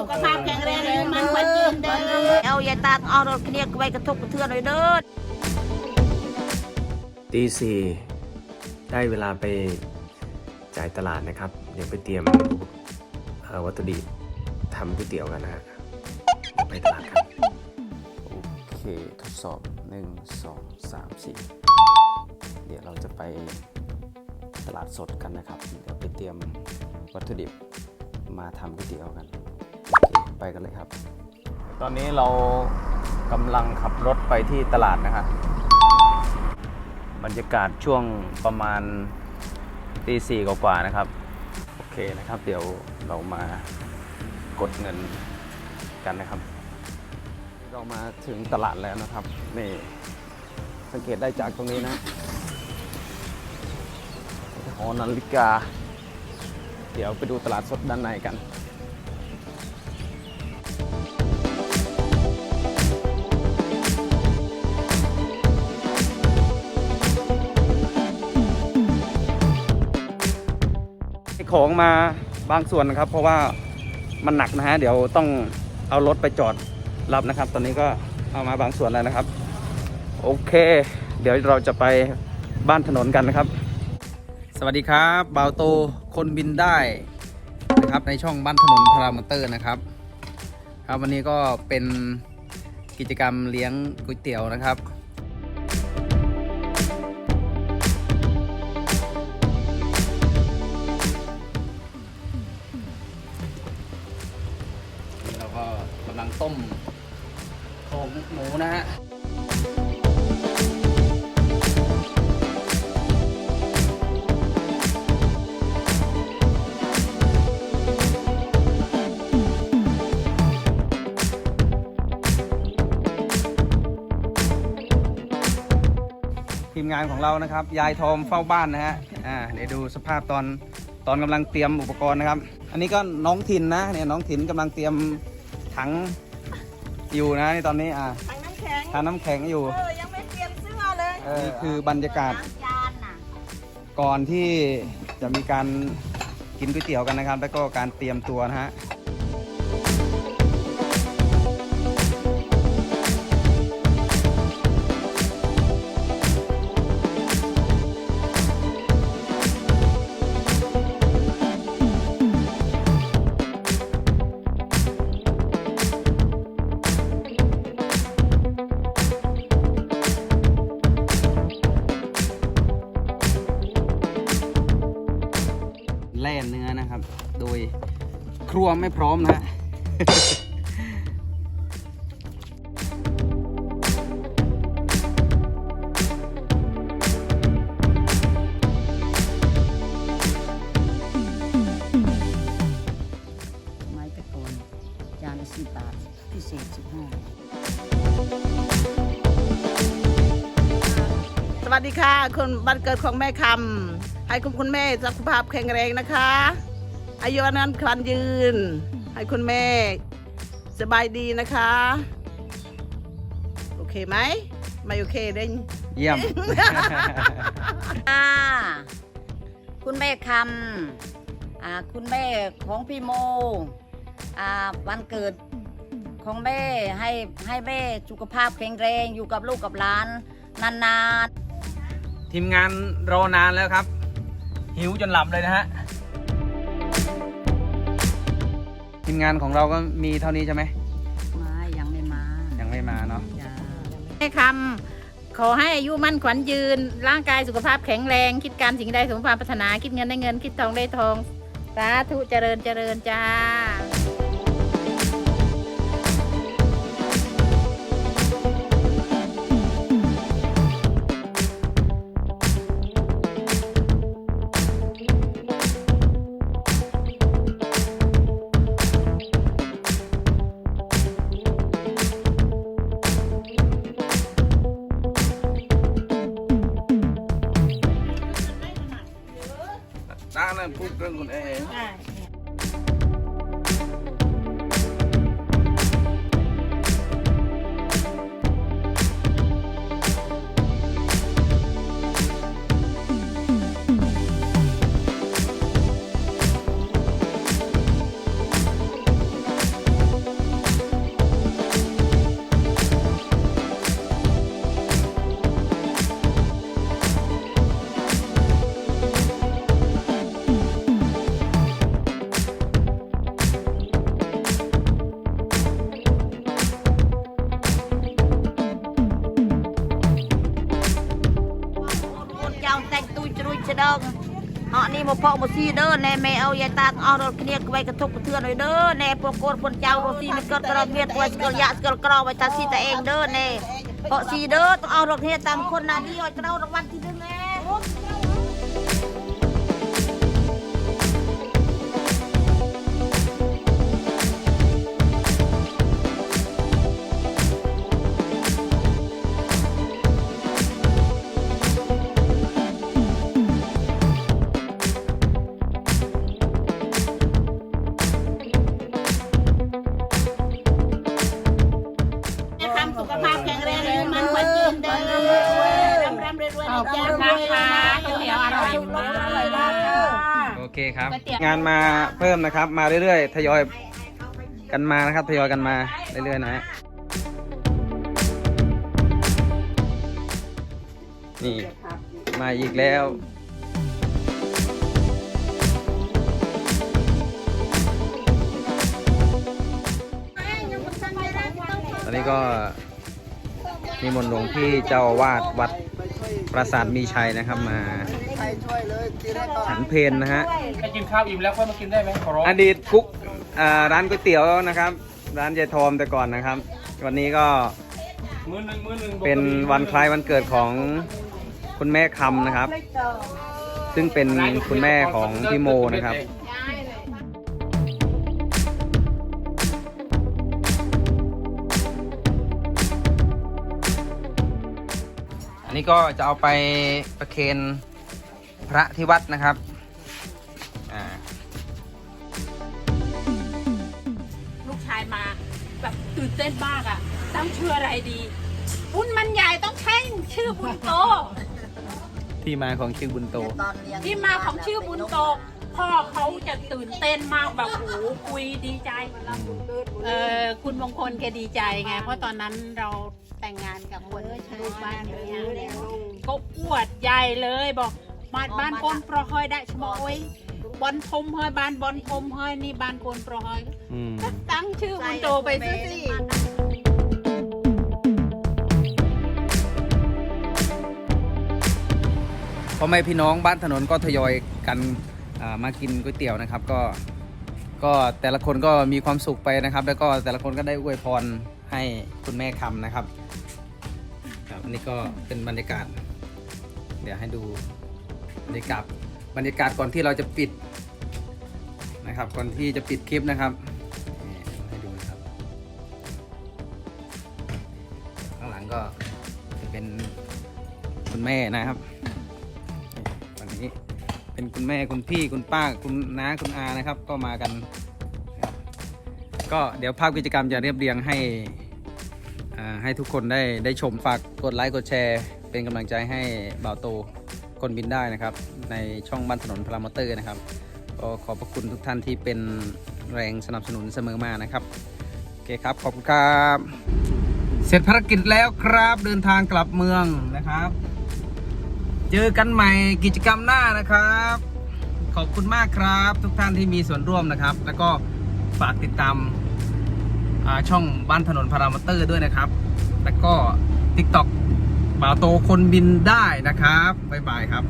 สุขภาพแข็งแรงอายุมันกว่าจีนเด้อเอายายตาเอารถเคลียร์ไว้กระทบกระเทือนเลยเด้อตีสี่ได้เวลาไปจ่ายตลาดนะครับ เดี๋ยวไปเตรียมเอ่อวัตถุดิบทำก๋วยเตี๋ยวกันนะฮะเดี๋ยวไปตลาดกันโอเคทดสอบ 1 2 3 4 เดี๋ยวเราจะไปตลาดสดกันนะครับ เดี๋ยวไปเตรียมวัตถุดิบมาทำก๋วยเตี๋ยวกันโอเค ไปกันเลยครับ ตอนนี้เรากำลังขับรถไปที่ตลาดนะฮะบรรยากาศช่วงประมาณตีสี่กว่าๆนะครับ โอเคนะครับ เดี๋ยวเรามากดเงินกันนะครับ เรามาถึงตลาดแล้วนะครับ นี่สังเกตได้จากตรงนี้นะหอนาฬิกา เดี๋ยวไปดูตลาดสดด้านในกัน ของมาบางส่วนนะครับ เพราะว่ามันหนักนะฮะเดี๋ยวต้องเอารถไปจอดรับนะครับ ตอนนี้ก็เอามาบางส่วนแล้วนะครับ โอเค เดี๋ยวเราจะไปบ้านถนนกันนะครับ สวัสดีครับบ่าวโตคนบินได้นะครับในช่องบ้านถนนพารามอเตอร์นะครับ ครับวันนี้ก็เป็นกิจกรรมเลี้ยงก๋วยเตี๋ยวนะครับ ก็กำลังต้มโครงหมูนะฮะทีมงานของเรานะครับ ยายทอมเฝ้าบ้านนะฮะอ่าเดี๋ยวดูสภาพตอนตอนกำลังเตรียมอุปกรณ์นะครับ อันนี้ก็น้องถิ่นนะเนี่ยน้องถิ่นกำลังเตรียม ถังอยู่นะในตอนนี้อ่าถังน้ำแข็งทานน้ำแข็งอยู่ เออ ยังไม่เตรียมเสื้อเลยเออนี่คือบรรยากาศจานน่ะก่อนที่จะมีการกินก๋วยเตี๋ยวกันนะครับ แล้วก็การเตรียมตัวนะฮะ แล่เนื้อนะครับ โดยครัวไม่พร้อมนะไม้ตะโกนจานละสิบบาทพิเศษสิบห้าสวัสดีค่ะคุณวันเกิดของแม่คำ ให้คุณคุณแม่สุขภาพแข็งแรงนะคะ อายุนั้นควันยืน ให้คุณแม่สบายดีนะคะ โอเคไหมไม่โอเคเด้งเยี่ยม ค่ะคุณแม่คำอ่าคุณแม่ของพี่โมอ่าวันเกิดของแม่ให้ให้แม่สุขภาพแข็งแรงอยู่กับลูกกับหลานนานทีมงานรอนานแล้วครับ หิวจนหลับเลยนะฮะทีมงานของเราก็มีเท่านี้ใช่ไหมๆมายังไม่มายังไม่มาเนาะจ้าแม่คำขอให้อายุมั่นขวัญยืน ร่างกายสุขภาพแข็งแรง คิดการสิ่งใดสมความปรารถนา คิดเงินได้เงิน คิดทองได้ทอง สาธุเจริญเจริญจ้า น้านั่นพูดเรื่ เพาะบ่ซีเด้อแน่แม่เอายายตาเอารถเคลียร์ไว้กระทบกระเทือนหน่เด้อแน่พวกโกนคนเจ้ารถซีมันเกิดกระเมียดไว้สกลยะสกลกรอไว้ตาซีแต่เองเด้อแน่พอะซีเด้อต้องเอารถเคลียร์ตามคนนาดีเอาเจ้ารางวัลที่หนึ่งแน่ำรวยรวยนะจ๊ะนะคะก๋วยเตี๋ยวอร่อยมากโอเคครับก๋วยเตี๋ยวงานมาเพิ่มนะครับ มาเรื่อยๆ ทยอยกันมานะครับ ทยอยกันมาเรื่อยๆนะฮะนี่ มาอีกแล้วตอนนี้ก็มีมนต์หลวงพี่เจ้าอาวาดวัด ปราสาทมีชัยนะครับมาฉันเพนนะฮะให้กินข้าวอิ่มแล้วค่อยมากินได้ไหมขอร้องอดีตกุ๊กอ่าร้านก๋วยเตี๋ยวนะครับ ร้านยายทอมแต่ก่อนนะครับ วันนี้ก็มือหนึ่งมือหนึ่งเป็นวันคล้ายวันเกิดของคุณแม่คำนะครับ ซึ่งเป็นคุณแม่ของพี่โมนะครับ อันนี้ก็จะเอาไปประเคนพระที่วัดนะครับอ่าลูกชายมาแบบตื่นเต้นมากอะตั้งชื่ออะไรดี บุญมันใหญ่ต้องใช้ชื่อบุญโต ที่มาของชื่อบุญโต ที่มาของชื่อบุญโต พ่อเขาจะตื่นเต้นมากแบบโอ้โหคุยดีใจ เออคุณมงคลแกดีใจไง เพราะตอนนั้นเรา แต่งงานกับคนลูกบ้านนี้ก็อวดใหญ่เลยบอกมาบ้านคนปรหอยได้ชะมโอ้ยบอลทมหอยบ้านบอลทมหอยนี่บ้านคนปรหอยอืมตั้งชื่อบุญโตไปซะสิพ่อแม่พี่น้องบ้านถนนก็ทยอยกันอ่ามากินก๋วยเตี๋ยวนะครับ ก็ก็แต่ละคนก็มีความสุขไปนะครับ แล้วก็แต่ละคนก็ได้อวยพร ให้คุณแม่คำนะครับ ครับอันนี้ก็เป็นบรรยากาศ เดี๋ยวให้ดูบรรยากาศบรรยากาศก่อนที่เราจะปิดนะครับ ก่อนที่จะปิดคลิปนะครับนี่ให้ดูนะครับ ข้างหลังก็จะเป็นคุณแม่นะครับวันนี้เป็นคุณแม่คุณพี่คุณป้าคุณน้าคุณอานะครับ ก็มากันครับก็เดี๋ยวภาพกิจกรรมจะเรียบเรียงให้อ่า ให้ทุกคนได้ได้ชมฝากกดไลค์กดแชร์ เป็นกำลังใจให้บ่าวโตคนบินได้นะครับ ในช่องบ้านถนนพลามอเตอร์นะครับก็ขอบพระคุณทุกท่านที่เป็นแรงสนับสนุนเสมอมานะครับโอเคครับขอบคุณครับ เสร็จภารกิจแล้วครับเดินทางกลับเมืองนะครับ เจอกันใหม่กิจกรรมหน้านะครับ ขอบคุณมากครับ ทุกท่านที่มีส่วนร่วมนะครับ แล้วก็ฝากติดตาม ช่องบ้านถนนพารามอเตอร์ด้วยนะครับ แล้วก็ TikTok บ่าวโตคนบินได้นะครับ บ๊ายบายครับ